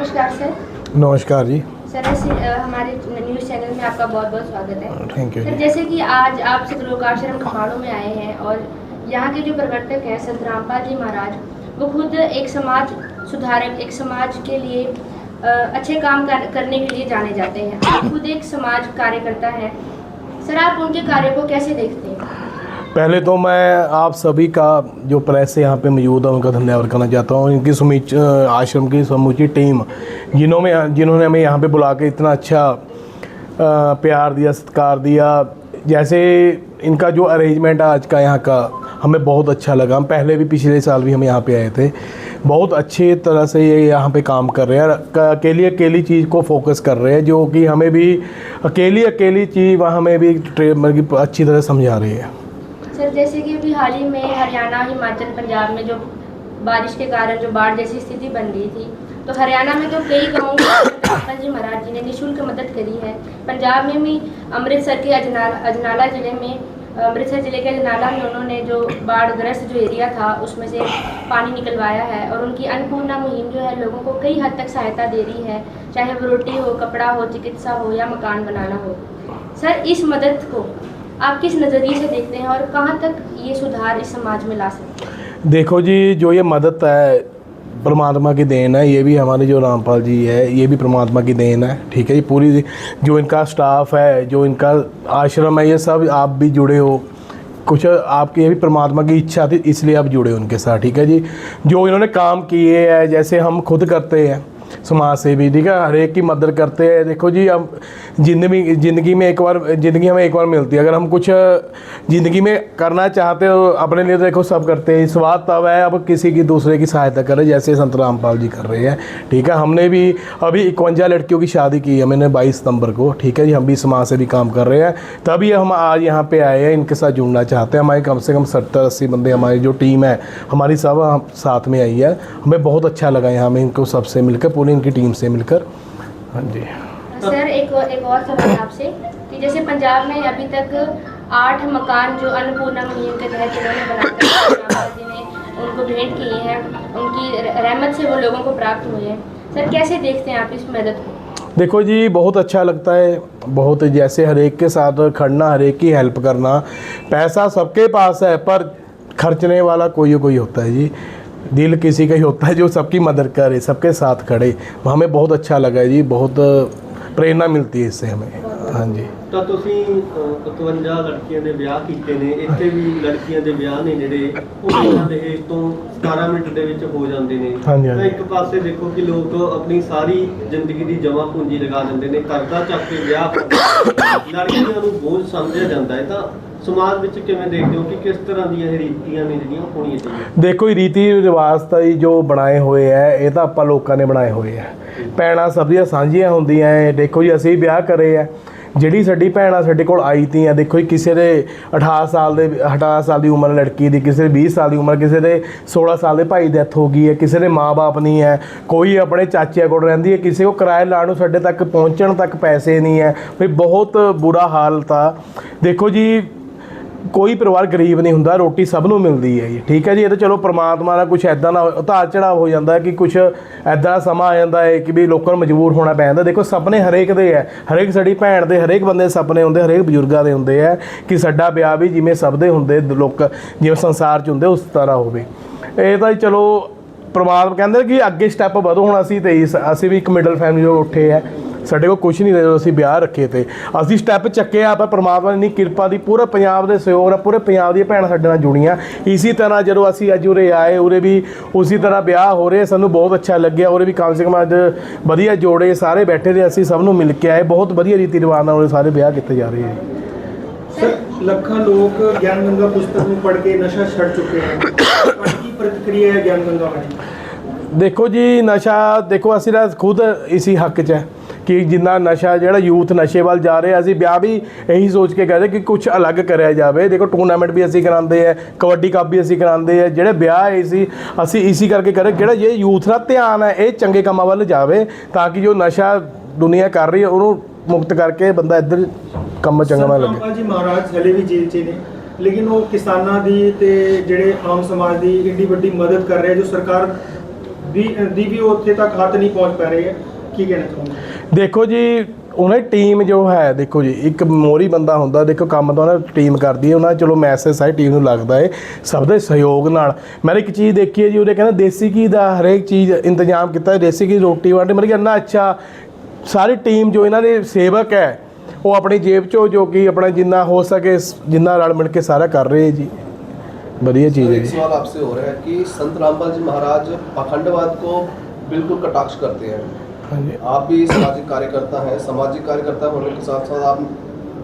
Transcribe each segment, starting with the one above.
नमस्कार सर। नमस्कार जी। सर ऐसे हमारे न्यूज़ चैनल में आपका बहुत बहुत स्वागत है। थैंक यू सर जैसे कि आज आप सतलोकाश्रम खमाड़ों में आए हैं और यहाँ के जो प्रवर्तक हैं संत रामपाल जी महाराज वो खुद एक समाज सुधारक एक समाज के लिए अच्छे काम कर, करने के लिए जाने जाते हैं। आप खुद एक समाज कार्यकर्ता हैं। सर आप उनके कार्य को कैसे देखते हैं पहले तो मैं आप सभी का जो प्रेस से यहाँ पे मौजूद है, उनका धन्यवाद करना चाहता हूँ। इनकी सुमीच आश्रम की समूची टीम, जिन्होंने जिन्होंने हमें यहाँ पे बुला के इतना अच्छा प्यार दिया, सत्कार दिया। जैसे इनका जो अरेंजमेंट है आज का यहाँ का, हमें बहुत अच्छा लगा। हम पहले भी पिछले साल भी हम यहाँ पे आए थे। बहुत अच्छी तरह से ये यहाँ पे काम कर रहे हैं अकेली अकेली चीज़ को फोकस कर रहे हैं, जो कि हमें भी अकेली अकेली चीज़ वहाँ हमें भी मतलब अच्छी तरह समझा रही है। सर जैसे कि अभी हाल ही में हरियाणा, हिमाचल, पंजाब में जो बारिश के कारण जो बाढ़ जैसी स्थिति बन गई थी तो हरियाणा में तो कई गाँव पापा जी महाराज जी ने निःशुल्क मदद करी है। पंजाब में भी अमृतसर के अजनाला अजनाला ज़िले में, अमृतसर ज़िले के अजनाला में उन्होंने जो बाढ़ग्रस्त जो एरिया था, उसमें से पानी निकलवाया है और उनकी अन्नपूर्णा मुहिम जो है लोगों को कई हद तक सहायता दे रही है, चाहे वो रोटी हो, कपड़ा हो, चिकित्सा हो या मकान बनाना हो। सर, इस मदद को आप किस नज़रिए से देखते हैं और कहाँ तक ये सुधार इस समाज में ला सकते हैं? देखो जी, जो ये मदद है, परमात्मा की देन है, ये भी हमारे जो रामपाल जी है, ये भी परमात्मा की देन है, ठीक है जी? पूरी जो इनका स्टाफ है, जो इनका आश्रम है, ये सब आप भी जुड़े हो। कुछ आपकी ये भी परमात्मा की इच्छा थी, इसलिए आप जुड़े उनके साथ, ठीक है जी? जो इन्होंने काम किए हैं, जैसे हम खुद करते हैं समाज से भी ठीक है? हर एक की मदद करते हैं। देखो जी, हम ज़िंदगी, ज़िंदगी में एक बार, ज़िंदगी हमें एक बार मिलती है। अगर हम कुछ, ज़िंदगी में करना चाहते हो अपने लिए तो देखो सब करते हैं। स्वाद तब है, अब किसी की दूसरे की सहायता करें जैसे संत रामपाल जी कर रहे हैं, ठीक है? हमने भी अभी इक्वंजा लड़कियों की शादी की है मैंने बाईस सितंबर को, ठीक है जी? हम भी समाज से भी काम कर रहे हैं। तभी हम आज यहाँ पे आए हैं, इनके साथ जुड़ना चाहते हैं। हमारे कम से कम सत्तर, अस्सी बंदे हमारी जो टीम है, हमारी सब साथ में आई है। हमें बहुत अच्छा लगा यहाँ में इनको सबसे मिलकर पूरी इनकी टीम से मिलकर। हाँ जी। सर एक एक और सवाल आपसे कि जैसे पंजाब में अभी तक आठ मकान जो अन्नपूर्णा मुहिम के तहत उन्होंने बनाकर ने उनको भेंट किए हैं उनकी रहमत से वो लोगों को प्राप्त हुए हैं। सर कैसे देखते हैं आप इस मदद को? देखो जी बहुत अच्छा लगता है। बहुत जैसे हर एक के साथ खड़ना हर एक की हेल्प करना। पैसा सबके पास है पर खर्चने वाला कोई कोई होता है जी। दिल किसी का ही होता है जो सबकी मदद करे सबके साथ खड़े हमें बहुत अच्छा लगा है जी बहुत प्रेरणा मिलती है इससे हमें हाँ जी ਤਾਂ ਤੁਸੀਂ ਅਹ, 51 ਲੜਕੀਆਂ ਦੇ ਵਿਆਹ ਕੀਤੇ ਨੇ ਇੱਥੇ ਵੀ ਲੜਕੀਆਂ ਦੇ ਵਿਆਹ ਨੇ ਜਿਹੜੇ ਉਹ ਬਿਨਾਂ ਦਹੇਜ ਤੋਂ 17 ਮਿੰਟ ਦੇ ਵਿੱਚ ਹੋ ਜਾਂਦੇ ਨੇ ਹਾਂਜੀ, ਹਾਂਜੀ। ਤਾਂ ਇੱਕ ਪਾਸੇ ਦੇਖੋ ਕਿ ਲੋਕ ਆਪਣੀ ਸਾਰੀ ਜ਼ਿੰਦਗੀ ਦੀ ਜਮ੍ਹਾਂ ਪੂੰਜੀ ਲਗਾ ਦਿੰਦੇ ਨੇ ਕਰਜ਼ਾ ਚੱਕ ਕੇ ਵਿਆਹ ਕਰਦੇ ਨੇ। ਲੜਕੀਆਂ ਨੂੰ ਬੋਝ ਸਮਝਿਆ ਜਾਂਦਾ ਹੈ ਤਾਂ ਸਮਾਜ ਵਿੱਚ ਕਿਵੇਂ ਦੇਖਦੇ ਹੋ ਕਿ ਕਿਸ ਤਰ੍ਹਾਂ ਦੀਆਂ ਇਹ ਰੀਤੀਆਂ ਨੇ ਜਿਹੜੀਆਂ ਉਹ ਹੋਣੀਆਂ ਚਾਹੀਦੀਆਂ? ਦੇਖੋ ਇਹ ਰੀਤੀ ਰਿਵਾਜ ਤਾਂ ਜੀ ਜੋ ਬਣਾਏ ਹੋਏ ਹੈ ਇਹ ਤਾਂ ਆਪਾਂ ਲੋਕਾਂ ਨੇ ਬਣਾਏ ਹੋਏ ਹੈ ਭੈਣਾਂ ਸਭ ਦੀਆਂ ਸਾਂਝੀਆਂ ਹੁੰਦੀਆਂ ਹੈ ਦੇਖੋ ਜੀ, ਅਸੀਂ ਵਿਆਹ ਕਰੇ ਹੈ ਜਿਹੜੀ ਸਾਡੀ ਭੈਣਾਂ ਸਾਡੇ ਕੋਲ ਆਈ ਤੀਆਂ ਦੇਖੋ ਜੀ, ਕਿਸੇ ਦੇ 18 ਸਾਲ ਦੇ 18 ਸਾਲ ਦੀ ਉਮਰ ਲੜਕੀ ਦੀ, ਕਿਸੇ ਦੇ 20 ਸਾਲ ਦੀ ਉਮਰ, ਕਿਸੇ ਦੇ 16 ਸਾਲ ਦੇ ਭਾਈ ਡੈਥ ਹੋ ਗਈ ਹੈ ਕਿਸੇ ਦੇ ਮਾਪੇ ਨਹੀਂ ਹੈ ਕੋਈ ਆਪਣੇ ਚਾਚਿਆਂ ਕੋਲ ਰਹਿੰਦੀ ਹੈ ਕਿਸੇ ਕੋ ਕਿਰਾਏ ਲਾਉਣ ਨੂੰ ਸਾਡੇ ਤੱਕ ਪਹੁੰਚਣ ਤੱਕ ਪੈਸੇ ਨਹੀਂ ਹੈ ਵੀ ਬਹੁਤ ਬੁਰਾ ਹਾਲਤ ਆ ਦੇਖੋ ਜੀ ਕੋਈ ਪਰਿਵਾਰ ਗਰੀਬ ਨਹੀਂ ਹੁੰਦਾ, ਰੋਟੀ ਸਭ ਨੂੰ ਮਿਲਦੀ ਹੈ ਜੀ। ਠੀਕ ਹੈ ਜੀ, ਇਹ ਤਾਂ ਚਲੋ ਪ੍ਰਮਾਤਮਾ ਨਾਲ ਕੁਝ ਐਦਾਂ ਦਾ ਉਤਾਰ ਚੜਾਵ ਹੋ ਜਾਂਦਾ ਕਿ ਕੁਝ ਐਦਾਂ ਦਾ ਸਮਾਂ ਆ ਜਾਂਦਾ ਹੈ ਕਿ ਵੀ ਲੋਕਾਂ ਨੂੰ ਮਜਬੂਰ ਹੋਣਾ ਪੈ ਜਾਂਦਾ। ਦੇਖੋ, ਸੁਪਨੇ ਹਰੇਕ ਦੇ ਹੈ। ਹਰੇਕ ਸਾਡੀ ਭੈਣ ਦੇ, ਹਰੇਕ ਬੰਦੇ ਦੇ ਸੁਪਨੇ ਹੁੰਦੇ, ਹਰੇਕ ਬਜ਼ੁਰਗਾਂ ਦੇ ਹੁੰਦੇ ਹੈ ਕਿ ਸਾਡਾ ਵਿਆਹ ਵੀ ਜਿਵੇਂ ਸਭ ਦੇ ਹੁੰਦੇ, ਲੋਕ ਜਿਵੇਂ ਸੰਸਾਰ 'ਚ ਹੁੰਦੇ, ਉਸ ਤਰ੍ਹਾਂ ਹੋਵੇ। ਇਹ ਤਾਂ ਚਲੋ ਪ੍ਰਮਾਤਮਾ ਕਹਿੰਦੇ ਕਿ ਅੱਗੇ ਸਟੈਪ ਵਧੋ। ਹੁਣ ਅਸੀਂ ਤੇ ਅਸੀਂ ਵੀ ਇੱਕ ਮਿਡਲ ਫੈਮਿਲੀ ਤੋਂ ਉੱਠੇ ਹੈ। ਸਾਡੇ ਕੋਲ ਕੁਝ ਨਹੀਂ ਜਦੋਂ ਅਸੀਂ ਵਿਆਹ ਰੱਖੇ ਤੇ। ਅਸੀਂ ਸਟੈਪ ਚੱਕੇ ਆ ਪਰ ਪ੍ਰਮਾਤਮਾ ਦੀ ਕਿਰਪਾ ਦੀ ਪੂਰੇ ਪੰਜਾਬ ਦੇ ਸਹਿਯੋਗ ਨਾਲ ਪੂਰੇ ਪੰਜਾਬ ਦੀਆਂ ਭੈਣਾਂ ਸਾਡੇ ਨਾਲ ਜੁੜੀਆਂ। ਇਸੇ ਤਰ੍ਹਾਂ ਜਦੋਂ ਅਸੀਂ ਅੱਜ ਉਰੇ ਆਏ ਉਰੇ ਵੀ ਉਸੇ ਤਰ੍ਹਾਂ ਵਿਆਹ ਹੋ ਰਹੇ ਸਾਨੂੰ ਬਹੁਤ ਅੱਛਾ ਲੱਗਿਆ। ਉਰੇ ਵੀ ਕਮ ਸੇ ਕਮ ਅੱਜ ਵਧੀਆ ਜੋੜੇ ਸਾਰੇ ਬੈਠੇ ਦੇ ਅਸੀਂ ਸਭ ਨੂੰ ਮਿਲ ਕੇ ਆਏ। ਬਹੁਤ ਵਧੀਆ ਰੀਤੀ ਰਿਵਾਜ ਨਾਲ ਉਰੇ ਸਾਰੇ ਵਿਆਹ ਕੀਤੇ ਜਾ ਰਹੇ ਹੈ ਸਰ ਲੱਖਾਂ ਲੋਕ ਗਿਆਨ ਗੰਗਾ ਪੁਸਤਕ ਨੂੰ ਪੜ੍ਹ ਕੇ ਨਸ਼ਾ ਛੱਡ ਚੁੱਕੇ ਹਨ ਕੀ ਪ੍ਰਤੀਕਿਰਿਆ ਹੈ ਗਿਆਨ ਗੰਗਾ ਬਾਰੇ ਦੇਖੋ ਜੀ ਨਸ਼ਾ ਦੇਖੋ ਅਸੀਂ ਖੁਦ ਇਸੀ ਹੱਕ 'ਚ ਹੈ। ਕਿ ਜਿੰਨਾ ਨਸ਼ਾ ਜਿਹੜਾ ਯੂਥ ਨਸ਼ੇ ਵੱਲ ਜਾ ਰਿਹਾ ਅਸੀਂ ਵਿਆਹ ਵੀ ਇਹੀ ਸੋਚ ਕੇ ਕਹਿੰਦੇ ਕਿ ਕੁਝ ਅਲੱਗ ਕਰਿਆ ਜਾਵੇ। ਦੇਖੋ ਟੂਰਨਾਮੈਂਟ ਵੀ ਅਸੀਂ ਕਰਾਉਂਦੇ ਆ, ਕਬੱਡੀ ਕੱਪ ਵੀ ਅਸੀਂ ਕਰਾਉਂਦੇ ਆ, ਜਿਹੜੇ ਵਿਆਹ ਹੈ ਸੀ, ਅਸੀਂ ਇਸੀ ਕਰਕੇ ਕਰੇ, ਜਿਹੜਾ ਇਹ ਯੂਥ ਦਾ ਧਿਆਨ ਹੈ, ਇਹ ਚੰਗੇ ਕੰਮਾਂ ਵੱਲ ਜਾਵੇ ਤਾਂ ਕਿ ਜੋ ਨਸ਼ਾ ਦੁਨੀਆ ਕਰ ਰਹੀ ਹੈ, ਉਹਨੂੰ ਮੁਕਤ ਕਰਕੇ ਬੰਦਾ ਇੱਧਰ ਕੰਮ ਚੰਗਾ ਵੱਲ ਲੱਗੇ। ਸੰਤ ਜੀ, ਮਹਾਰਾਜ, ਹਲੇ ਵੀ ਜੇਲ੍ਹ 'ਚ ਨੇ। ਲੇਕਿਨ ਉਹ ਕਿਸਾਨਾਂ ਦੀ ਤੇ ਜਿਹੜੇ ਆਮ ਸਮਾਜ ਦੀ ਇੰਨੀ ਵੱਡੀ ਮਦਦ ਕਰ ਰਿਹਾ ਜੋ ਸਰਕਾਰ ਦੀ ਦੀ ਵੀ ਉੱਥੇ ਤੱਕ ਹੱਥ ਨਹੀਂ ਪਹੁੰਚ ਪਾ ਰਹੀ ਹੈ। ਕੀ ਕਹਿਣਾ ਚਾਹੁੰਦੇ ਦੇਖੋ ਜੀ ਉਹਨਾਂ ਦੀ ਟੀਮ ਜੋ ਹੈ ਦੇਖੋ ਜੀ ਇੱਕ ਮੋਰੀ ਬੰਦਾ ਹੁੰਦਾ ਦੇਖੋ ਕੰਮ ਤਾਂ ਉਹਨਾਂ ਟੀਮ ਕਰਦੀ ਹੈ ਉਹਨਾਂ ਦਾ ਚਲੋ ਮੈਸੇਜ ਸਾਰੀ ਟੀਮ ਨੂੰ ਲੱਗਦਾ ਹੈ ਸਭ ਦੇ ਸਹਿਯੋਗ ਨਾਲ ਮੈਂ ਇੱਕ ਚੀਜ਼ ਦੇਖੀ ਹੈ ਜੀ ਉਹਦੇ ਕਹਿੰਦਾ ਦੇਸੀ ਘੀ ਦਾ ਹਰੇਕ ਚੀਜ਼ ਇੰਤਜ਼ਾਮ ਕੀਤਾ ਹੈ ਦੇਸੀ ਘੀ ਰੋਟੀ ਵਾਂਡੇ ਮਤਲਬ ਕਿ ਇੰਨਾ ਅੱਛਾ ਸਾਰੀ ਟੀਮ ਜੋ ਇਹਨਾਂ ਦੇ ਸੇਵਕ ਹੈ ਉਹ ਆਪਣੀ ਜੇਬ ਚੋਂ ਜੋ ਕਿ ਆਪਣਾ ਜਿੰਨਾ ਹੋ ਸਕੇ ਸ- ਜਿੰਨਾ ਰਲ ਮਿਲ ਕੇ ਸਾਰਾ ਕਰ ਰਹੇ ਹੈ ਜੀ ਵਧੀਆ ਚੀਜ਼ ਹੈ एक ਜੀ सवाल आपसे हो रहा है कि संत रामपाल जी महाराज पाखंडवाद को बिल्कुल कटाक्ष करते हैं ਹਾਂਜੀ आप भी सामाजिक कार्यकर्ता हैं, सामाजिक कार्यकर्ता होने के साथ साथ आप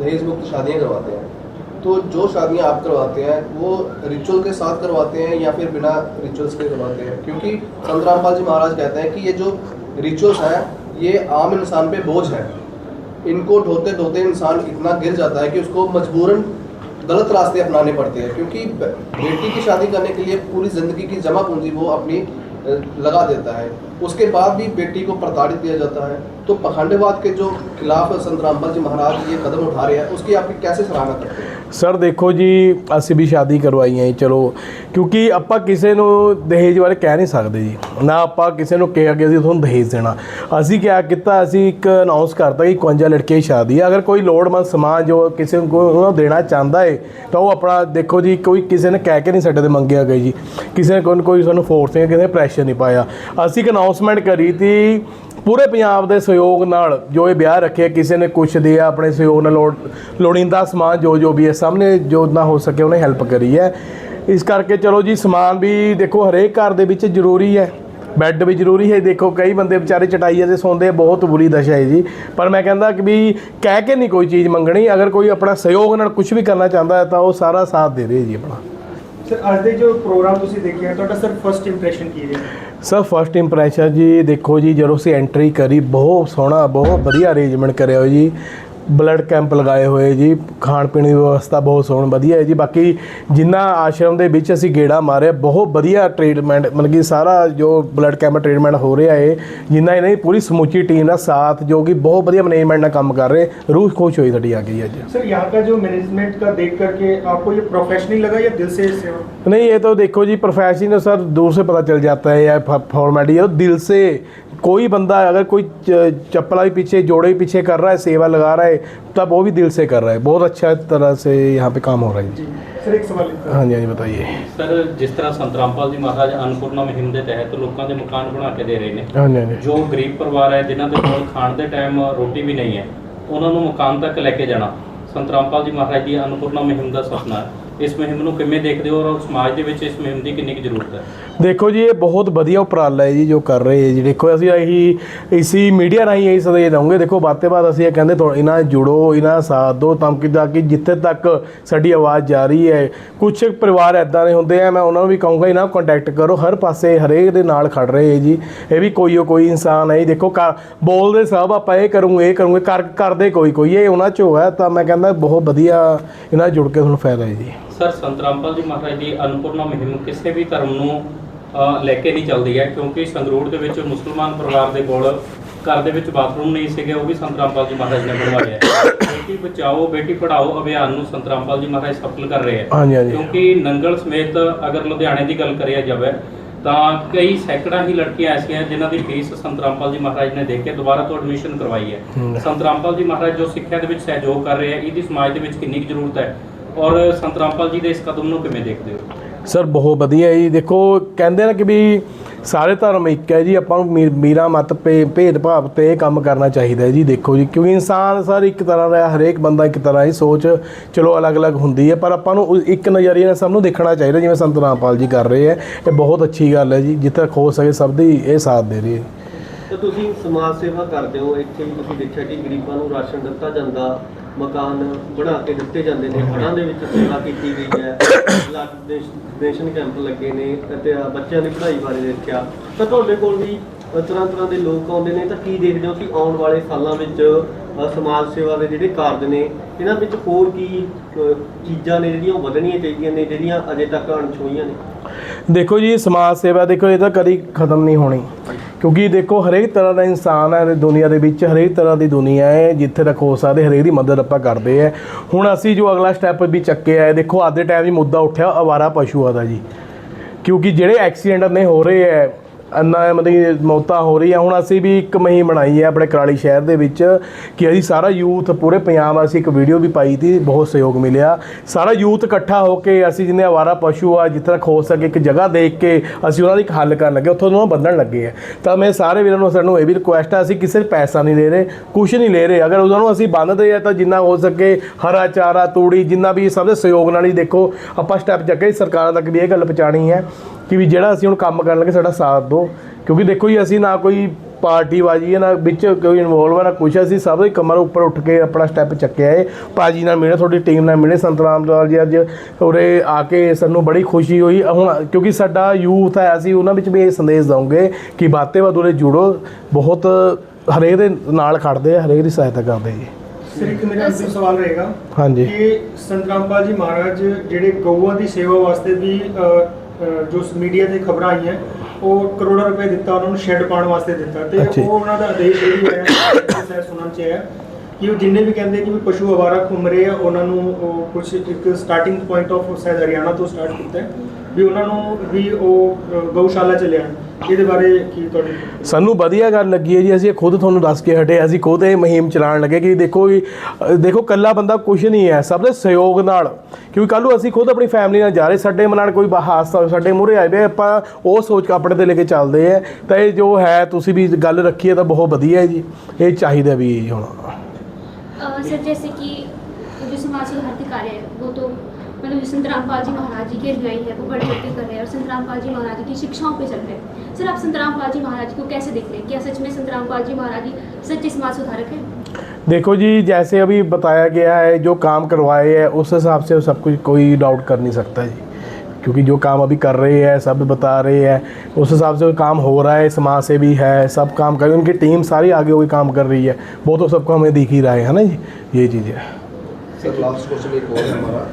दहेज मुक्त शादियाँ करवाते हैं। तो जो शादियाँ आप करवाते हैं, वो रिचुअल के साथ करवाते हैं या फिर बिना रिचुअल्स के करवाते हैं? क्योंकि संत रामपाल जी महाराज कहते हैं कि ये जो रिचुअल्स हैं, ये आम इंसान पे बोझ है। इनको ढोते ढोते इंसान इतना गिर जाता है कि उसको मजबूरन गलत रास्ते अपनाने पड़ते हैं। क्योंकि बेटी की शादी करने के लिए पूरी ज़िंदगी की जमा पूंजी वो अपनी लगा देता है उसके बाद भी बेटी को प्रताड़ित किया जाता है तो पखंडवाद के जो खिलाफ संत रामपाल जी महाराज ये कदम उठा रहे हैं उसकी आपकी कैसे सराहना करते हैं ਸਰ ਦੇਖੋ ਜੀ, ਅਸੀਂ ਵੀ ਸ਼ਾਦੀ ਕਰਵਾਈ ਹੈ ਚਲੋ। ਕਿਉਂਕਿ ਆਪਾਂ ਕਿਸੇ ਨੂੰ ਦਹੇਜ ਬਾਰੇ ਕਹਿ ਨਹੀਂ ਸਕਦੇ ਜੀ। ਨਾ ਆਪਾਂ ਕਿਸੇ ਨੂੰ ਕਿਹਾ ਕਿ ਅਸੀਂ ਤੁਹਾਨੂੰ ਦਹੇਜ ਦੇਣਾ। ਅਸੀਂ ਕੀ ਕੀਤਾ, ਅਸੀਂ ਇੱਕ ਅਨਾਉਂਸ ਕਰਤਾ ਕਿ 51 ਲੜਕੀਆਂ ਦੀ ਸ਼ਾਦੀ ਹੈ। ਅਗਰ ਕੋਈ ਲੋੜਵੰਦ ਸਮਾਨ ਜੋ ਕਿਸੇ ਨੂੰ ਕੋਈ ਉਹਨਾਂ ਦੇਣਾ ਚਾਹੁੰਦਾ ਹੈ ਤਾਂ ਉਹ ਆਪਣਾ ਦੇਖੋ ਜੀ, ਕੋਈ ਕਿਸੇ ਨੇ ਕਹਿ ਕੇ ਨਹੀਂ ਸਾਡੇ ਤੇ ਮੰਗਿਆ ਗਿਆ ਜੀ। ਕਿਸੇ ਨੇ ਕੋਈ ਕੋਈ ਸਾਨੂੰ ਫੋਰਸ ਨਹੀਂ, ਕਿਸੇ ਨੇ ਪ੍ਰੈਸ਼ਰ ਨਹੀਂ ਪਾਇਆ। ਅਸੀਂ ਇੱਕ ਅਨਾਉਂਸਮੈਂਟ ਕਰੀ ਤੀ ਪੂਰੇ ਪੰਜਾਬ ਦੇ ਸਹਿਯੋਗ ਨਾਲ ਜੋ ਇਹ ਵਿਆਹ ਰੱਖਿਆ ਕਿਸੇ ਨੇ ਕੁਛ ਦਿਆ ਆਪਣੇ ਸਹਿਯੋਗ ਨਾਲ ਲੋੜ ਲੋੜੀਂਦਾ ਸਮਾਨ ਜੋ ਜੋ ਵੀ ਹੈ, ਸਾਹਮਣੇ ਜੋ ਨਾ ਹੋ ਸਕੇ ਉਹਨੇ ਹੈਲਪ ਕਰੀ ਹੈ। ਇਸ ਕਰਕੇ ਚਲੋ ਜੀ, ਸਮਾਨ ਵੀ ਦੇਖੋ ਹਰੇਕ ਘਰ ਦੇ ਵਿੱਚ ਜ਼ਰੂਰੀ ਹੈ। ਬੈੱਡ ਵੀ ਜ਼ਰੂਰੀ ਹੈ। ਦੇਖੋ ਕਈ ਬੰਦੇ ਵਿਚਾਰੇ ਚਟਾਈਆਂ ਤੇ ਸੌਂਦੇ ਬਹੁਤ ਬੁਰੀ ਦਸ਼ਾ ਹੈ ਜੀ। ਪਰ ਮੈਂ ਕਹਿੰਦਾ ਕਿ ਵੀ ਕਹਿ ਕੇ ਨਹੀਂ ਕੋਈ ਚੀਜ਼ ਮੰਗਣੀ। ਅਗਰ ਕੋਈ ਆਪਣਾ ਸਹਿਯੋਗ ਨਾਲ ਕੁਝ ਵੀ ਕਰਨਾ ਚਾਹੁੰਦਾ ਹੈ ਤਾਂ ਉਹ ਸਾਰਾ ਸਾਥ ਦੇ ਰਿਹਾ ਜੀ ਆਪਣਾ। ਸਰ, ਅੱਜ ਦੇ ਜੋ ਪ੍ਰੋਗਰਾਮ ਤੁਸੀਂ ਦੇਖਿਆ, ਤੁਹਾਡਾ ਸਰ ਫਰਸਟ ਇੰਪ੍ਰੈਸ਼ਨ ਕੀ ਰਿਹਾ? ਸਰ ਫਸਟ ਇੰਪ੍ਰੈਸ਼ਨ ਜੀ, ਦੇਖੋ ਜੀ, ਜਦੋਂ ਅਸੀਂ ਐਂਟਰੀ ਕਰੀ, ਬਹੁਤ ਸੋਹਣਾ, ਬਹੁਤ ਵਧੀਆ ਅਰੇਂਜਮੈਂਟ ਕਰਿਆ ਹੋਇਆ ਜੀ। ਬਲੱਡ ਕੈਂਪ ਲਗਾਏ ਹੋਏ ਜੀ ਖਾਣ ਪੀਣ ਦੀ ਵਿਵਸਥਾ ਬਹੁਤ ਸੋਹਣ ਵਧੀਆ ਹੈ ਜੀ ਬਾਕੀ ਜਿੰਨਾ ਆਸ਼ਰਮ ਦੇ ਵਿੱਚ ਅਸੀਂ ਗੇੜਾ ਮਾਰਿਆ ਬਹੁਤ ਵਧੀਆ ਟ੍ਰੀਟਮੈਂਟ ਮਤਲਬ ਕਿ ਸਾਰਾ ਜੋ ਬਲੱਡ ਕੈਂਪ ਟ੍ਰੀਟਮੈਂਟ ਹੋ ਰਿਹਾ ਹੈ ਜਿੰਨਾ ਇਹਨਾਂ ਦੀ ਪੂਰੀ ਸਮੁੱਚੀ ਟੀਮ ਦਾ ਸਾਥ ਜੋ ਕਿ ਬਹੁਤ ਵਧੀਆ ਮੈਨੇਜਮੈਂਟ ਨਾਲ ਕੰਮ ਕਰ ਰਹੇ ਰੂਹ ਖੁਸ਼ ਹੋਈ ਸਾਡੀ ਆ ਗਈ ਅੱਜ सर यहाँ का जो मैनेजमेंट का देख करके आपको ये प्रोफेशनली लगा या दिल से सेवा नहीं ये तो देखो जी प्रोफेशनल सर दूर से पता चल जाता है या फॉर्मेलिटी है तो दिल से कोई बंदा अगर कोई च- चप्पला भी पीछे जोड़े भी पीछे कर रहा है सेवा लगा रहा है तब वो भी दिल से कर रहा है बहुत अच्छा तरह से यहाँ पे काम हो रहा है जी जी सर एक सवाल लेता हाँ जी हाँ जी बताइए ਸਰ ਜਿਸ ਤਰ੍ਹਾਂ ਸੰਤ ਰਾਮਪਾਲ ਜੀ ਮਹਾਰਾਜ ਅਨਪੂਰਨਾ ਮੁਹਿੰਮ ਦੇ ਤਹਿਤ ਲੋਕਾਂ ਦੇ ਮਕਾਨ ਬਣਾ ਕੇ ਦੇ ਰਹੇ ਨੇ हाँ जी हाँ जी ਜੋ ਗਰੀਬ ਪਰਿਵਾਰ ਹੈ ਜਿਨ੍ਹਾਂ ਦੇ ਕੋਲ ਖਾਣ ਦੇ ਟਾਈਮ ਰੋਟੀ ਵੀ ਨਹੀਂ ਹੈ ਉਹਨਾਂ ਨੂੰ ਮਕਾਨ ਤੱਕ ਲੈ ਕੇ ਜਾਣਾ ਸੰਤ ਰਾਮਪਾਲ ਜੀ ਮਹਾਰਾਜ ਦੀ ਅਨਪੂਰਨਾ ਮੁਹਿੰਮ ਦਾ ਸੁਪਨਾ ਹੈ ਇਸ ਮੁਹਿੰਮ ਨੂੰ ਕਿਵੇਂ ਦੇਖਦੇ ਹੋ ਔਰ ਸਮਾਜ ਦੇ ਵਿੱਚ ਇਸ ਮੁਹਿੰਮ ਦੀ ਕਿੰਨੀ ਕੁ ਜ਼ਰੂਰਤ ਹੈ? ਦੇਖੋ ਜੀ, ਇਹ ਬਹੁਤ ਵਧੀਆ ਉਪਰਾਲਾ ਹੈ ਜੀ ਜੋ ਕਰ ਰਹੇ ਹੈ ਜੀ। ਦੇਖੋ, ਅਸੀਂ ਇਹੀ, ਇਸੀ ਮੀਡੀਆ ਰਾਹੀਂ ਇਹੀ ਸੰਦੇਸ਼ ਦਵਾਂਗੇ ਦੇਖੋ ਬਾਤੇ ਬਾਤ ਅਸੀਂ ਇਹ ਕਹਿੰਦੇ ਥੋ- ਇਹਨਾਂ ਜੁੜੋ, ਇਹਨਾਂ ਦਾ ਸਾਥ ਦਿਓ, ਤਾਂ ਕਿ ਤਾਂ ਕਿ ਜਿੱਥੇ ਤੱਕ ਸਾਡੀ ਆਵਾਜ਼ ਜਾ ਰਹੀ ਹੈ ਕੁਝ ਪਰਿਵਾਰ ਐਦਾਂ ਦੇ ਹੁੰਦੇ ਆ, ਮੈਂ ਉਹਨਾਂ ਨੂੰ ਵੀ ਕਹੂੰਗਾ, ਇਹਨਾਂ ਨਾਲ ਕੰਟੈਕਟ ਕਰੋ। ਹਰ ਪਾਸੇ ਹਰੇਕ ਦੇ ਨਾਲ ਖੜ ਰਹੇ ਹੈ ਜੀ। ਇਹ ਵੀ ਕੋਈ ਕੋਈ ਇਨਸਾਨ ਹੈ ਜੀ। ਦੇਖੋ ਕਰ- ਬੋਲਦੇ ਸਭ, ਆਪਾਂ ਇਹ ਕਰੂੰਗੇ ਇਹ ਕਰੂੰਗੇ ਕਰਦੇ ਕੋਈ ਕੋਈ ਇਹ ਉਹਨਾਂ ਚੋਂ ਹੈ, ਤਾਂ ਮੈਂ ਕਹਿੰਦਾ ਬਹੁਤ ਵਧੀਆ ਇਹਨਾਂ ਨਾਲ ਜੁੜ ਕੇ ਤੁਹਾਨੂੰ ਫਾਇਦਾ ਹੈ ਜੀ। ਸਰ ਸੰਤ ਰਾਮਪਾਲ ਜੀ ਮਹਾਰਾਜ ਦੀ ਅਨਪੂਰਨਾ ਮੁਹਿੰਮ ਕਿਸੇ ਵੀ ਧਰਮ ਨੂੰ ਅ, ਲੈ ਕੇ ਨਹੀਂ ਚੱਲਦੀ ਹੈ ਕਿਉਂਕਿ ਸੰਗਰੂਰ ਦੇ ਵਿੱਚ ਮੁਸਲਮਾਨ ਪਰਿਵਾਰ ਦੇ ਕੋਲ ਘਰ ਦੇ ਵਿੱਚ ਬਾਥਰੂਮ ਨਹੀਂ ਸੀਗੇ ਉਹ ਵੀ ਸੰਤ ਰਾਮਪਾਲ ਜੀ ਮਹਾਰਾਜ ਨੇ ਬਣਵਾਏ ਹੈ। ਬੇਟੀ ਬਚਾਓ ਬੇਟੀ ਪੜਾਓ ਅਭਿਆਨ ਨੂੰ ਸੰਤ ਰਾਮਪਾਲ ਜੀ ਮਹਾਰਾਜ ਸਫਲ ਕਰ ਰਹੇ ਹੈ। ਹਾਂਜੀ ਹਾਂਜੀ। ਕਿਉਂਕਿ ਨੰਗਲ ਸਮੇਤ ਅਗਰ ਲੁਧਿਆਣੇ ਦੀ ਗੱਲ ਕਰਿਆ ਜਾਵੇ ਤਾਂ ਕਈ ਸੈਂਕੜਾ ਹੀ ਲੜਕੀਆਂ ਐਸੀਆਂ ਜਿਨ੍ਹਾਂ ਦੀ ਫੀਸ ਸੰਤ ਰਾਮਪਾਲ ਜੀ ਮਹਾਰਾਜ ਨੇ ਦੇ ਕੇ ਦੁਬਾਰਾ ਤੋਂ ਐਡਮਿਸ਼ਨ ਕਰਵਾਈ ਹੈ। ਸੰਤ ਰਾਮਪਾਲ ਜੀ ਮਹਾਰਾਜ ਜੋ ਸਿੱਖਿਆ ਦੇ ਵਿੱਚ ਸਹਿਯੋਗ ਕਰ ਰਹੇ ਹੈ ਇਹਦੀ ਸਮਾਜ ਦੇ ਵਿੱਚ ਕਿੰਨੀ ਕੁ ਜ਼ਰੂਰਤ ਹੈ ਔਰ ਸੰਤ ਰਾਮਪਾਲ ਜੀ ਦੇ ਇਸ ਕਦਮ ਨੂੰ ਕਿਵੇਂ ਦੇਖਦੇ ਹੋ? ਸਰ, ਬਹੁਤ ਵਧੀਆ ਜੀ। ਦੇਖੋ, ਕਹਿੰਦੇ ਨੇ ਕਿ ਵੀ ਸਾਰੇ ਧਰਮ ਇੱਕ ਹੈ ਜੀ, ਆਪਾਂ ਨੂੰ ਮੀ- ਮੀਰਾ ਮਤ ਪੇ, ਭੇਦਭਾਵ ਤੇ ਇਹ ਕੰਮ ਕਰਨਾ ਚਾਹੀਦਾ ਜੀ। ਦੇਖੋ ਜੀ, ਕਿਉਂਕਿ ਇਨਸਾਨ ਸਰ ਇੱਕ ਤਰ੍ਹਾਂ ਦਾ, ਹਰੇਕ ਬੰਦਾ ਇੱਕ ਤਰ੍ਹਾਂ ਦੀ ਸੋਚ, ਚਲੋ, ਅਲੱਗ-ਅਲੱਗ ਹੁੰਦੀ ਹੈ, ਪਰ ਆਪਾਂ ਨੂੰ ਇੱਕ ਨਜ਼ਰੀਏ ਨਾਲ ਸਭ ਨੂੰ ਦੇਖਣਾ ਚਾਹੀਦਾ, ਜਿਵੇਂ ਸੰਤ ਰਾਮਪਾਲ ਜੀ ਕਰ ਰਹੇ ਹੈ। ਇਹ ਬਹੁਤ ਅੱਛੀ ਗੱਲ ਹੈ ਜੀ, ਜਿੱਥੇ ਹੋ ਸਕੇ, ਸਭ ਦੀ ਇਹ ਸਾਥ ਦੇ ਰਹੀ ਹੈ। ਤਾਂ ਤੁਸੀਂ ਸਮਾਜ ਸੇਵਾ ਕਰਦੇ ਹੋ, ਇੱਥੇ ਵੀ ਤੁਸੀਂ ਦੇਖਿਆ ਕਿ ਗਰੀਬਾਂ ਨੂੰ ਰਾਸ਼ਨ ਦਿੱਤਾ ਜਾਂਦਾ, ਮਕਾਨ ਬਣਾ ਕੇ ਦਿੱਤੇ ਜਾਂਦੇ ਨੇ ਹੜਾਂ ਦੇ ਵਿੱਚ ਸੇਵਾ ਕੀਤੀ ਗਈ ਹੈ ਬਲੱਡ ਡੋਨੇਸ਼ਨ ਕੈਂਪ ਲੱਗੇ ਨੇ ਅਤੇ ਬੱਚਿਆਂ ਦੀ ਪੜ੍ਹਾਈ ਬਾਰੇ ਦੇਖਿਆ। ਤਾਂ ਤੁਹਾਡੇ ਕੋਲ ਵੀ ਤਰ੍ਹਾਂ ਤਰ੍ਹਾਂ ਦੇ ਲੋਕ ਆਉਂਦੇ ਨੇ, ਤਾਂ ਕੀ ਦੇਖਦੇ ਹੋ ਕਿ ਆਉਣ ਵਾਲੇ ਸਾਲਾਂ ਵਿੱਚ ਸਮਾਜ ਸੇਵਾ ਦੇ ਜਿਹੜੇ ਕਾਰਜ ਨੇ, ਇਹਨਾਂ ਵਿੱਚ ਹੋਰ ਕੀ ਚੀਜ਼ਾਂ ਨੇ ਜਿਹੜੀਆਂ ਵਧਣੀਆਂ ਚਾਹੀਦੀਆਂ ਨੇ, ਜਿਹੜੀਆਂ ਅਜੇ ਤੱਕ ਅਣਛੂਹੀਆਂ ਨੇ? ਦੇਖੋ ਜੀ, ਸਮਾਜ ਸੇਵਾ ਦੇਖੋ, ਇਹ ਤਾਂ ਕਦੀ ਖਤਮ ਨਹੀਂ ਹੋਣੀ। ਕਿਉਂਕਿ ਦੇਖੋ, ਹਰੇਕ ਤਰ੍ਹਾਂ ਦਾ ਇਨਸਾਨ ਹੈ ਦੁਨੀਆ ਦੇ ਵਿੱਚ ਹਰੇਕ ਤਰ੍ਹਾਂ ਦੀ ਦੁਨੀਆ ਹੈ, ਜਿੱਥੇ ਤੱਕ ਹੋ ਸਕਦੇ ਹਰੇਕ ਦੀ ਮਦਦ ਆਪਾਂ ਕਰਦੇ ਹੈ। ਹੁਣ ਅਸੀਂ ਜੋ ਅਗਲਾ ਸਟੈਪ ਵੀ ਚੱਕਿਆ ਹੈ, ਦੇਖੋ, ਅੱਜ ਦੇ ਟਾਈਮ ਵੀ ਮੁੱਦਾ ਉੱਠਿਆ, ਅਵਾਰਾ ਪਸ਼ੂਆਂ ਦਾ ਜੀ। ਕਿਉਂਕਿ ਜਿਹੜੇ ਐਕਸੀਡੈਂਟ ਨੇ ਹੋ ਰਹੇ ਹੈ ਇੰਨਾ ਮਤਲਬ ਮੌਤਾਂ ਹੋ ਰਹੀਆਂ। ਹੁਣ ਅਸੀਂ ਵੀ ਇੱਕ ਮੁਹਿੰਮ ਬਣਾਈ ਹੈ ਆਪਣੇ ਕਰਾਲੀ ਸ਼ਹਿਰ ਦੇ ਵਿੱਚ ਕਿ ਅਸੀਂ ਸਾਰਾ ਯੂਥ, ਪੂਰੇ ਪੰਜਾਬ ਅਸੀਂ ਇੱਕ ਵੀਡੀਓ ਵੀ ਪਾਈ ਤੀ ਬਹੁਤ ਸਹਿਯੋਗ ਮਿਲਿਆ। ਸਾਰਾ ਯੂਥ ਇਕੱਠਾ ਹੋ ਕੇ ਅਸੀਂ ਜਿੰਨੇ ਆਵਾਰਾ ਪਸ਼ੂ ਆ ਜਿੱਥੇ ਤਰ੍ਹਾਂ ਹੋ ਸਕੇ, ਇੱਕ ਜਗ੍ਹਾ ਦੇਖ ਕੇ ਅਸੀਂ ਉਹਨਾਂ ਦੀ ਇੱਕ ਹੱਲ ਕਰਨ ਲੱਗੇ, ਉੱਥੋਂ ਉਹਨਾਂ ਨੂੰ ਬੰਨਣ ਲੱਗੇ ਆ। ਤਾਂ ਮੈਂ ਸਾਰੇ ਵੀਰਾਂ ਨੂੰ, ਸਾਨੂੰ ਇਹ ਵੀ ਰਿਕੁਐਸਟ ਆ, ਅਸੀਂ ਕਿਸੇ ਪੈਸਾ ਨਹੀਂ ਲੈ ਰਹੇ ਕੁਝ ਨਹੀਂ ਲੈ ਰਹੇ। ਅਗਰ ਉਹਨਾਂ ਨੂੰ ਅਸੀਂ ਬੰਨਦੇ ਆ, ਤਾਂ ਜਿੰਨਾ ਹੋ ਸਕੇ, ਹਰਾ ਚਾਰਾ, ਤੂੜੀ, ਜਿੰਨਾ ਵੀ ਸਭ ਦੇ ਸਹਿਯੋਗ ਨਾਲ ਹੀ ਦੇਖੋ, ਆਪਾਂ ਸਟੈਪ ਚੱਕੇ, ਸਰਕਾਰਾਂ ਤੱਕ ਵੀ ਇਹ ਗੱਲ ਪਹੁੰਚਾਉਣੀ ਹੈ। ਕਿ ਵੀ ਜਿਹੜਾ ਅਸੀਂ ਹੁਣ ਕੰਮ ਕਰਨ ਲੱਗੇ ਸਾਡਾ ਸਾਥ ਦਿਓ। ਕਿਉਂਕਿ ਦੇਖੋ ਜੀ ਅਸੀਂ ਨਾ ਕੋਈ ਪਾਰਟੀ ਬਾਜੀ ਹੈ ਨਾ ਵਿੱਚ ਕੋਈ ਇਨਵੋਲਵ ਹੈ ਨਾ ਕੁਛ ਅਸੀਂ ਸਭ ਦੇ ਕਮਰ ਉੱਪਰ ਉੱਠ ਕੇ ਆਪਣਾ ਸਟੈਪ ਚੱਕਿਆ ਏ ਭਾਜੀ ਨਾਲ ਮਿਲੇ ਤੁਹਾਡੀ ਟੀਮ ਨਾਲ ਮਿਲੇ ਸੰਤਰਾਮ ਲਾਲ ਜੀ ਅੱਜ ਉਰੇ ਆ ਕੇ ਸਾਨੂੰ ਬੜੀ ਖੁਸ਼ੀ ਹੋਈ। ਹੁਣ ਕਿਉਂਕਿ ਸਾਡਾ ਯੂਥ ਹੈ ਅਸੀਂ ਉਹਨਾਂ ਵਿੱਚ ਵੀ ਇਹ ਸੰਦੇਸ਼ ਦਵਾਂਗੇ ਕਿ ਬਾਤੇ ਉਰੇ ਜੁੜੋ। ਬਹੁਤ ਹਰੇਕ ਦੇ ਨਾਲ ਖੜਦੇ ਆ ਹਰੇਕ ਦੀ ਸਹਾਇਤਾ ਕਰਦੇ ਜੀ। ਸਰ ਇੱਕ ਮੇਰਾ ਅੰਤਿਮ ਸਵਾਲ ਰਹੇਗਾ ਹਾਂਜੀ। ਕਿ ਸੰਤ ਰਾਮਪਾਲ ਜੀ ਮਹਾਰਾਜ ਜਿਹੜੇ ਗਊਆਂ ਦੀ ਸੇਵਾ ਵਾਸਤੇ ਵੀ ਜੋ ਮੀਡੀਆ ਤੇ ਖਬਰਾਂ ਆਈਆਂ ਉਹ ਕਰੋੜਾਂ ਰੁਪਏ ਦਿੱਤਾ ਉਹਨਾਂ ਨੂੰ ਸ਼ੈੱਡ ਪਾਉਣ ਵਾਸਤੇ ਦਿੱਤਾ ਤੇ। ਉਹ ਉਹਨਾਂ ਦਾ ਆਦੇਸ਼ ਇਹ ਵੀ ਹੈ ਸਰ ਸੁਣਨ ਚ ਆਇਆ ਕਿ ਉਹ ਜਿੰਨੇ ਵੀ ਕਹਿੰਦੇ ਕਿ ਵੀ ਪਸ਼ੂ ਅਵਾਰਾ ਘੁੰਮ ਰਹੇ ਆ ਉਹਨਾਂ ਨੂੰ ਉਹ ਕੁਝ ਇੱਕ ਸਟਾਰਟਿੰਗ ਪੁਆਇੰਟ ਆਫ ਸ਼ਾਇਦ ਹਰਿਆਣਾ ਤੋਂ ਸਟਾਰਟ ਕੀਤਾ ਹੈ ਵੀ ਉਹਨਾਂ ਨੂੰ ਵੀ ਉਹ ਅ, ਗਊਸ਼ਾਲਾ ਚ ਲਿਆਉਣ ਇਹਦੇ ਬਾਰੇ ਕੀ ਤੁਹਾਡੀ ਸਾਨੂੰ ਵਧੀਆ ਗੱਲ ਲੱਗੀ ਹੈ ਜੀ ਅਸੀਂ ਇਹ ਖੁਦ ਤੁਹਾਨੂੰ ਦੱਸ ਕੇ ਹਟੇ ਅਸੀਂ ਖੁਦ ਇਹ ਮੁਹਿੰਮ ਚਲਾਉਣ ਲੱਗੇ ਕਿ ਦੇਖੋ ਵੀ ਅ, ਦੇਖੋ ਕੱਲਾ ਬੰਦਾ ਕੁਝ ਨਹੀਂ ਹੈ ਸਭ ਦੇ ਸਹਿਯੋਗ ਨਾਲ ਕਿਉਂਕਿ ਕੱਲ੍ਹ ਨੂੰ ਅਸੀਂ ਖੁਦ ਆਪਣੀ ਫੈਮਿਲੀ ਨਾਲ ਜਾ ਰਹੇ ਸਾਡੇ ਮਨ ਨਾਲ ਕੋਈ ਬਾ- ਹਾਦਸਾ ਹੋਵੇ, ਸਾਡੇ ਮੂਹਰੇ ਆਏ ਵੇ ਆਪਾਂ ਉਹ ਸੋਚ ਕੇ ਆਪਣੇ ਤੇ ਲੈ ਕੇ ਚੱਲਦੇ ਆ ਤਾਂ ਇਹ ਜੋ ਹੈ ਤੁਸੀਂ ਵੀ ਗੱਲ ਰੱਖੀ ਹੈ ਤਾਂ ਬਹੁਤ ਵਧੀਆ ਹੈ ਜੀ ਇਹ ਚਾਹੀਦਾ ਵੀ ਜੀ ਹੁਣ अ, सर जैसे कि जो समाज सुधार कार्य है वो तो मतलब संत रामपाल जी महाराज जी की अनुयायी है वो बड़े होकर कर रहे हैं और संत रामपाल जी महाराज जी की शिक्षाओं पे चल रहे हैं। सर आप संत रामपाल जी महाराज को कैसे देखते हैं? क्या सच में संत रामपाल जी महाराज जी सच्चे समाज सुधारक हैं? देखो जी जैसे अभी बताया गया है जो काम करवाए हैं उस हिसाब से सब कुछ कोई डाउट कर नहीं सकता जी। क्योंकि जो काम अभी कर रहे हैं सब बता रहे हैं उस हिसाब से काम हो रहा है समाज से भी है सब काम कर उनकी टीम सारी आगे हुई काम कर रही है। वो तो सबको हमें दिख ही रहा है है ना जी? ये चीज़ है। सर लास्ट क्वेश्चन एक और हमारा।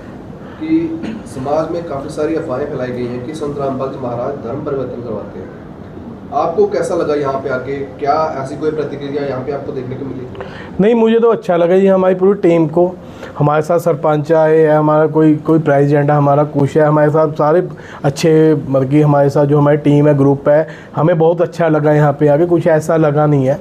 कि समाज में काफ़ी सारी अफवाहें फैलाई गई हैं कि संत रामपाल जी महाराज धर्म परिवर्तन करवाते हैं। आपको कैसा लगा यहाँ पे आके? क्या ऐसी कोई प्रतिक्रिया यहाँ पे आपको देखने को मिली? नहीं, मुझे तो अच्छा लगा जी हमारी पूरी टीम को। हमारे साथ सरपंच आए, है हमारा कोई कोई प्रेसिडेंट है, हमारा कुछ है, हमारे साथ सारे अच्छे मतलब कि हमारे साथ जो हमारी टीम है ग्रुप है, हमें बहुत अच्छा लगा यहाँ पे आके। कुछ ऐसा लगा नहीं है।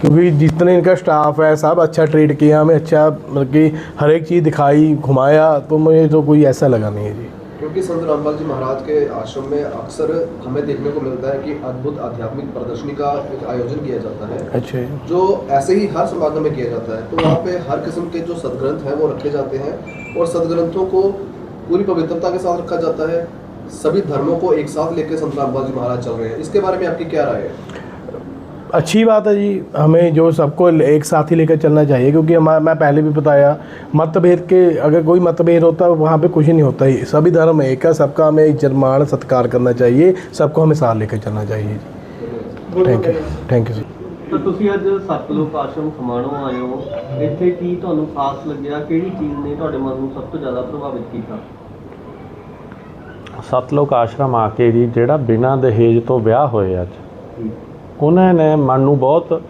क्योंकि जितने इनका स्टाफ है सब अच्छा ट्रीट किया हमें अच्छा मतलब कि हर एक चीज़ दिखाई घुमाया तो मुझे तो कोई ऐसा लगा नहीं है जी। क्योंकि संत रामपाल जी महाराज के आश्रम में अक्सर हमें देखने को मिलता है कि अद्भुत आध्यात्मिक प्रदर्शनी का एक आयोजन किया जाता है अच्छा। जो ऐसे ही हर समागम में किया जाता है। तो वहाँ पे हर किस्म के जो सदग्रंथ हैं वो रखे जाते हैं और सदग्रंथों को पूरी पवित्रता के साथ रखा जाता है। सभी धर्मों को एक साथ लेकर संत रामपाल जी महाराज चल रहे हैं। इसके बारे में आपकी क्या राय है? अच्छी बात है जी हमें जो सबको एक साथ ही लेकर चलना चाहिए क्योंकि हमारा मैं पहले भी बताया मतभेद के अगर कोई मतभेद होता है वहाँ पे कुछ नहीं होता ही सभी धर्म एक है सबका हमें एक जन्मान सत्कार करना चाहिए सबको हमें साथ लेकर चलना चाहिए जी ਬਹੁਤ थैंक ਬਹੁਤ यू ਧੰਨਵਾਦ थैंक यू ਤਾਂ ਤੁਸੀਂ ਅੱਜ ਸਤਲੁਕ ਆਸ਼ਰਮ ਖਮਾਣੋਂ ਆਏ ਹੋ ਇੱਥੇ ਕੀ ਤੁਹਾਨੂੰ ਖਾਸ ਲੱਗਿਆ ਕਿਹੜੀ ਚੀਜ਼ ਨੇ ਤੁਹਾਡੇ ਮਨ ਨੂੰ ਸਭ ਤੋਂ ਜ਼ਿਆਦਾ ਪ੍ਰਭਾਵਿਤ ਕੀਤਾ ਸਤਲੋਕ ਆਸ਼ਰਮ ਆ ਕੇ ਜੀ ਜਿਹੜਾ ਬਿਨਾਂ ਦਹੇਜ ਤੋਂ ਵਿਆਹ ਹੋਏ ਅੱਜ ਉਹਨਾਂ ਨੇ ਮਨ ਨੂੰ ਬਹੁਤ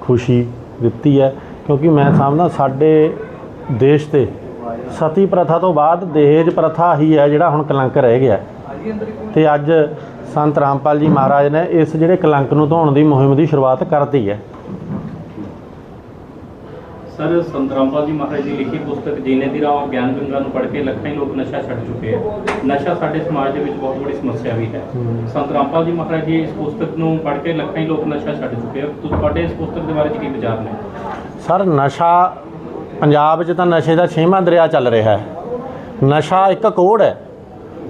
ਖੁਸ਼ੀ ਦਿੱਤੀ ਹੈ, ਕਿਉਂਕਿ ਮੈਂ ਸਮਝਦਾ ਸਾਡੇ ਦੇਸ਼ ਤੇ ਸਤੀ ਪ੍ਰਥਾ ਤੋਂ ਬਾਅਦ ਦਹੇਜ ਪ੍ਰਥਾ ਹੀ ਹੈ ਜਿਹੜਾ ਹੁਣ ਕਲੰਕ ਰਹਿ ਗਿਆ। ਤੇ ਅੱਜ ਸੰਤ ਰਾਮਪਾਲ ਜੀ ਮਹਾਰਾਜ ਨੇ ਇਸ ਜਿਹੜੇ ਕਲੰਕ ਨੂੰ ਧੋਣ ਦੀ ਮੁਹਿੰਮ ਦੀ ਸ਼ੁਰੂਆਤ ਕਰਤੀ ਹੈ। ਸਰ ਸੰਤ ਰਾਮਪਾਲ ਜੀ ਮਹਾਰਾਜ ਦੀ ਲਿਖੀ ਪੁਸਤਕ ਜੀਨੇ ਦੀ ਰਾਹ ਗਿਆਨ ਗੰਗਾ ਨੂੰ ਪੜ੍ਹ ਕੇ ਲੱਖਾਂ ਹੀ ਲੋਕ ਨਸ਼ਾ ਛੱਡ ਚੁੱਕੇ ਆ। ਨਸ਼ਾ ਸਾਡੇ ਸਮਾਜ ਦੇ ਵਿੱਚ ਬਹੁਤ ਬੜੀ ਸਮੱਸਿਆ ਵੀ ਹੈ। ਸੰਤ ਰਾਮਪਾਲ ਜੀ ਮਹਾਰਾਜ ਜੀ ਇਸ ਪੁਸਤਕ ਨੂੰ ਪੜ੍ਹ ਕੇ ਲੱਖਾਂ ਹੀ ਲੋਕ ਨਸ਼ਾ ਛੱਡ ਚੁੱਕੇ ਆ। ਤੁਸੀਂ ਤੁਹਾਡੇ ਇਸ ਪੁਸਤਕ ਦੇ ਬਾਰੇ ਕੀ ਵਿਚਾਰ ਨੇ? ਸਰ ਨਸ਼ਾ ਪੰਜਾਬ 'ਚ ਤਾਂ ਨਸ਼ੇ ਦਾ ਛੇਵਾਂ ਦਰਿਆ ਚੱਲ ਰਿਹਾ ਹੈ। ਨਸ਼ਾ ਇੱਕ ਕੋੜ ਹੈ।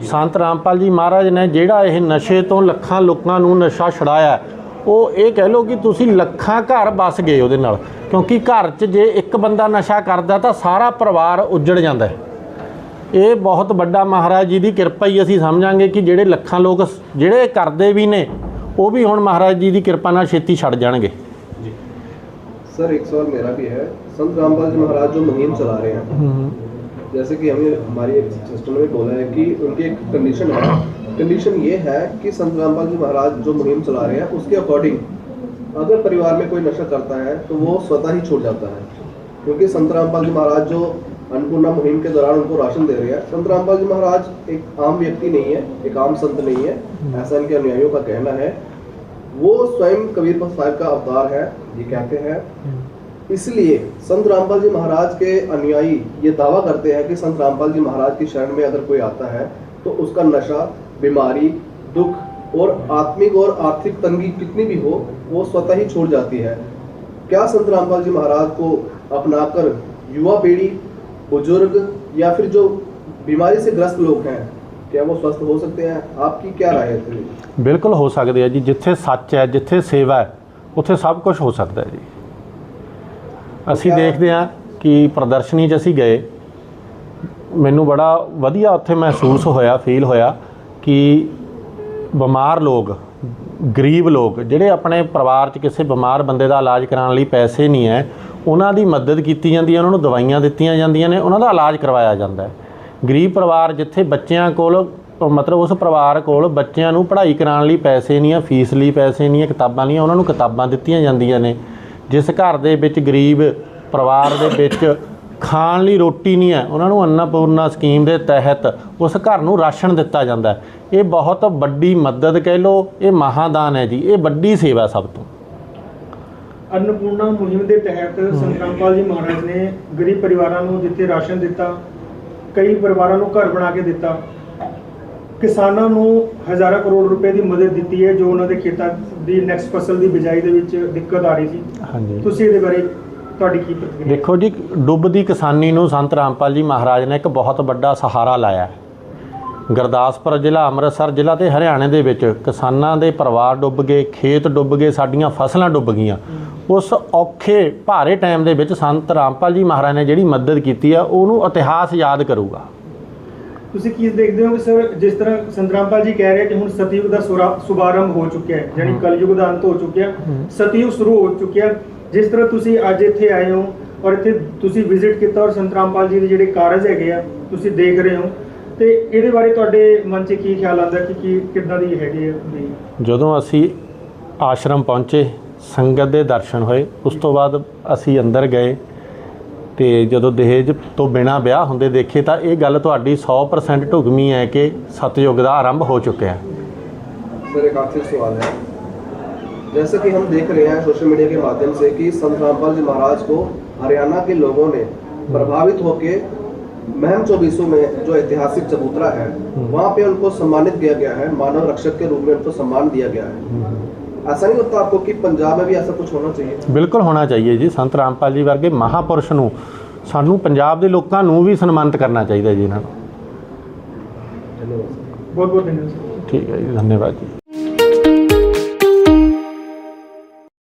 ਸੰਤ ਰਾਮਪਾਲ ਜੀ ਮਹਾਰਾਜ ਨੇ ਜਿਹੜਾ ਇਹ ਨਸ਼ੇ ਤੋਂ ਲੱਖਾਂ ਲੋਕਾਂ ਨੂੰ ਨਸ਼ਾ ਛੁਡਾਇਆ ਉਹ ਇਹ ਕਹਿ ਲਓ ਕਿ ਤੁਸੀਂ ਲੱਖਾਂ ਘਰ ਬਸ ਗਏ ਉਹਦੇ ਨਾਲ ਕਿਉਂਕਿ ਘਰ 'ਚ ਜੇ ਇੱਕ ਬੰਦਾ ਨਸ਼ਾ ਕਰਦਾ ਤਾਂ ਸਾਰਾ ਪਰਿਵਾਰ ਉੱਜੜ ਜਾਂਦਾ ਹੈ। ਇਹ ਬਹੁਤ ਵੱਡਾ ਮਹਾਰਾਜ ਜੀ ਦੀ ਕਿਰਪਾ ਹੀ ਅਸੀਂ ਸਮਝਾਂਗੇ ਕਿ ਜਿਹੜੇ ਲੱਖਾਂ ਲੋਕ ਜਿਹੜੇ ਕਰਦੇ ਵੀ ਨੇ ਉਹ ਵੀ ਹੁਣ ਮਹਾਰਾਜ ਜੀ ਦੀ ਕਿਰਪਾ ਨਾਲ ਛੇਤੀ ਛੱਡ ਜਾਣਗੇ। ਸਰ ਇੱਕ ਸਵਾਲ ਮੇਰਾ ਵੀ ਹੈ। ਸੰਤ ਰਾਮਪਾਲ ਜੀ ਮਹਾਰਾਜ ਜੋ ਮੁਹਿੰਮ ਚਲਾ ਰਹੇ ਹਨ जैसे कि हमें हमारी एक सिस्टर ने बोला है कि उनकी एक कंडीशन है। कंडीशन ये है कि संत रामपाल जी महाराज जो मुहिम चला रहे हैं, उसके अकॉर्डिंग अगर परिवार में कोई नशा करता है तो वो स्वतः ही छूट जाता है। क्योंकि संत रामपाल जी महाराज जो अन्नपूर्णा मुहिम के दौरान उनको राशन दे रहे हैं, संत रामपाल जी महाराज एक आम व्यक्ति नहीं है, एक आम संत नहीं है, ऐसा इनके अनुयायियों का कहना है। वो स्वयं कबीर साहब का अवतार है, ये कहते हैं। इसलिए संत रामपाल जी महाराज के अनुयायी ये दावा करते हैं कि संत रामपाल जी महाराज की शरण में अगर कोई आता है तो उसका नशा, बीमारी, दुख और आत्मिक और आर्थिक तंगी कितनी भी हो, वो स्वतः ही छोड़ जाती है। क्या संत रामपाल जी महाराज को अपनाकर युवा पीढ़ी, बुज़ुर्ग या फिर जो बीमारी से ग्रस्त लोग हैं, क्या वो स्वस्थ हो सकते हैं? आपकी क्या राय है बिल्कुल हो सकते हैं जी। जिथे सच है, जिथे सेवा है उसे सब कुछ हो सकता है जी। ਅਸੀਂ ਦੇਖਦੇ ਹਾਂ ਕਿ ਪ੍ਰਦਰਸ਼ਨੀ 'ਚ ਅਸੀਂ ਗਏ। ਮੈਨੂੰ ਬੜਾ ਵਧੀਆ ਉੱਥੇ ਮਹਿਸੂਸ ਹੋਇਆ ਫੀਲ ਹੋਇਆ ਕਿ ਬਿਮਾਰ ਲੋਕ, ਗਰੀਬ ਲੋਕ, ਜਿਹੜੇ ਆਪਣੇ ਪਰਿਵਾਰ 'ਚ ਕਿਸੇ ਬਿਮਾਰ ਬੰਦੇ ਦਾ ਇਲਾਜ ਕਰਾਉਣ ਲਈ ਪੈਸੇ ਨਹੀਂ ਹੈ, ਉਹਨਾਂ ਦੀ ਮਦਦ ਕੀਤੀ ਜਾਂਦੀ ਹੈ, ਉਹਨਾਂ ਨੂੰ ਦਵਾਈਆਂ ਦਿੱਤੀਆਂ ਜਾਂਦੀਆਂ ਨੇ, ਉਹਨਾਂ ਦਾ ਇਲਾਜ ਕਰਵਾਇਆ ਜਾਂਦਾ ਹੈ। ਗਰੀਬ ਪਰਿਵਾਰ ਜਿੱਥੇ ਬੱਚਿਆਂ ਕੋਲ, ਮਤਲਬ ਉਸ ਪਰਿਵਾਰ ਕੋਲ ਬੱਚਿਆਂ ਨੂੰ ਪੜ੍ਹਾਈ ਕਰਾਉਣ ਲਈ ਪੈਸੇ ਨਹੀਂ ਆ ਫੀਸ ਲਈ ਪੈਸੇ ਨਹੀਂ ਆ ਕਿਤਾਬਾਂ ਨਹੀਂ ਉਹਨਾਂ ਨੂੰ ਕਿਤਾਬਾਂ ਦਿੱਤੀਆਂ ਜਾਂਦੀਆਂ ਨੇ। ਜਿਸ ਘਰ ਦੇ ਵਿੱਚ ਗਰੀਬ ਪਰਿਵਾਰ ਦੇ ਵਿੱਚ ਖਾਣ ਲਈ ਰੋਟੀ ਨਹੀਂ ਹੈ ਉਹਨਾਂ ਨੂੰ ਅੰਨਪੂਰਨਾ ਸਕੀਮ ਦੇ ਤਹਿਤ ਉਸ ਘਰ ਨੂੰ ਰਾਸ਼ਨ ਦਿੱਤਾ ਜਾਂਦਾ ਇਹ ਬਹੁਤ ਵੱਡੀ ਮਦਦ ਕਹਿ ਲਓ ਇਹ ਮਹਾਦਾਨ ਹੈ ਜੀ ਇਹ ਵੱਡੀ ਸੇਵਾ ਸਭ ਤੋਂ। ਅੰਨਪੂਰਨਾ ਮੁਹਿੰਮ ਦੇ ਤਹਿਤ ਸੰਤ ਰਾਮਪਾਲ ਜੀ ਮਹਾਰਾਜ ਨੇ ਗਰੀਬ ਪਰਿਵਾਰਾਂ ਨੂੰ ਜਿੱਥੇ ਰਾਸ਼ਨ ਦਿੱਤਾ ਕਈ ਪਰਿਵਾਰਾਂ ਨੂੰ ਘਰ ਬਣਾ ਕੇ ਦਿੱਤਾ। ਕਿਸਾਨਾਂ ਨੂੰ ਹਜ਼ਾਰਾਂ ਕਰੋੜ ਰੁਪਏ ਦੀ ਮਦਦ ਦਿੱਤੀ ਹੈ ਜੋ ਉਹਨਾਂ ਦੇ ਖੇਤਾਂ ਦੀ ਨੈਕਸਟ ਫਸਲ ਦੀ ਬਿਜਾਈ ਦੇ ਵਿੱਚ ਦਿੱਕਤ ਆ ਰਹੀ ਸੀ। ਹਾਂਜੀ। ਤੁਸੀਂ ਇਹਦੇ ਬਾਰੇ ਤੁਹਾਡੀ ਕੀ ਪ੍ਰਤੀਕਿਰਿਆ? ਦੇਖੋ ਜੀ ਡੁੱਬਦੀ ਕਿਸਾਨੀ ਨੂੰ ਸੰਤ ਰਾਮਪਾਲ ਜੀ ਮਹਾਰਾਜ ਨੇ ਇੱਕ ਬਹੁਤ ਵੱਡਾ ਸਹਾਰਾ ਲਾਇਆ। ਗੁਰਦਾਸਪੁਰ ਜ਼ਿਲ੍ਹਾ ਅੰਮ੍ਰਿਤਸਰ ਜ਼ਿਲ੍ਹਾ ਤੇ ਹਰਿਆਣੇ ਦੇ ਵਿੱਚ ਕਿਸਾਨਾਂ ਦੇ ਪਰਿਵਾਰ ਡੁੱਬ ਗਏ ਖੇਤ ਡੁੱਬ ਗਏ ਸਾਡੀਆਂ ਫਸਲਾਂ ਡੁੱਬ ਗਈਆਂ। ਉਸ ਔਖੇ ਭਾਰੇ ਟਾਈਮ ਦੇ ਵਿੱਚ ਸੰਤ ਰਾਮਪਾਲ ਜੀ ਮਹਾਰਾਜ ਨੇ ਜਿਹੜੀ ਮਦਦ ਕੀਤੀ ਆ ਉਹਨੂੰ ਇਤਿਹਾਸ ਯਾਦ ਕਰੂਗਾ। ਤੁਸੀਂ ਕੀ ਦੇਖਦੇ ਹੋ ਕਿ ਸਰ ਜਿਸ ਤਰ੍ਹਾਂ ਸੰਤ ਰਾਮਪਾਲ ਜੀ ਕਹਿ ਰਹੇ ਕਿ ਹੁਣ ਸਤਯੁਗ ਦਾ ਸ਼ੁਭਾਰੰਭ ਹੋ ਚੁੱਕਿਆ ਹੈ ਯਾਨੀ ਕਲਯੁਗ ਦਾ ਅੰਤ ਹੋ ਚੁੱਕਿਆ ਸਤਯੁਗ ਸ਼ੁਰੂ ਹੋ ਚੁੱਕਿਆ ਜਿਸ ਤਰ੍ਹਾਂ ਤੁਸੀਂ ਅੱਜ ਇੱਥੇ ਆਏ ਹੋ ਔਰ ਇੱਥੇ ਤੁਸੀਂ ਵਿਜ਼ਿਟ ਕੀਤਾ ਔਰ ਸੰਤ ਰਾਮਪਾਲ ਜੀ ਦੇ ਜਿਹੜੇ ਕਾਰਜ ਹੈਗੇ ਆ ਤੁਸੀਂ ਦੇਖ ਰਹੇ ਹੋ। ਤੇ ਇਹਦੇ ਬਾਰੇ ਤੁਹਾਡੇ ਮਨ 'ਚ ਕੀ ਖਿਆਲ ਆਉਂਦਾ ਕਿ ਕੀ ਕਿੱਦਾਂ ਦੀ ਹੈਗੀ ਹੈ ਜਦੋਂ ਅਸੀਂ ਆਸ਼ਰਮ ਪਹੁੰਚੇ ਸੰਗਤ ਦੇ ਦਰਸ਼ਨ ਹੋਏ ਉਸ ਤੋਂ ਬਾਅਦ ਅਸੀਂ ਅੰਦਰ ਗਏ ਤੇ ਜਦੋਂ ਦਹੇਜ ਤੋਂ ਬਿਨਾ ਵਿਆਹ ਹੁੰਦੇ ਦੇਖੇ ਤਾਂ ਇਹ ਗੱਲ ਤੁਹਾਡੀ 100% ਢੁਕਵੀਂ ਹੈ ਕਿ ਸਤਯੁਗ ਦਾ ਆਰੰਭ ਹੋ ਚੁੱਕਿਆ ਹੈ मेरा एक आखिरी सवाल है जैसा कि हम देख रहे हैं सोशल मीडिया के माध्यम से कि संत रामपाल जी महाराज को हरियाणा के लोगों ने प्रभावित होकर महम चौबीसों में जो ऐतिहासिक चबूतरा है वहाँ पे उनको सम्मानित किया गया है मानव रक्षक के रूप में उनको सम्मान दिया गया है ऐसा नहीं लगता आपको कि पंजाब में भी ऐसा कुछ होना चाहिए ਬਿਲਕੁਲ ਹੋਣਾ ਚਾਹੀਏ ਜੀ ਸੰਤ ਰਾਮਪਾਲ ਜੀ ਵਰਗੇ ਮਹਾਪੁਰਸ਼ ਨੂੰ ਸਾਨੂੰ ਪੰਜਾਬ ਦੇ ਲੋਕਾਂ ਨੂੰ ਵੀ ਸਨਮਾਨਿਤ ਕਰਨਾ ਚਾਹੀਦਾ ਜੀ ਇਹਨਾਂ ਨੂੰ धन्यवाद ਬਹੁਤ ਬਹੁਤ ਧੰਨਵਾਦ ਸਰ ਠੀਕ ਹੈ ਜੀ ਧੰਨਵਾਦ ਜੀ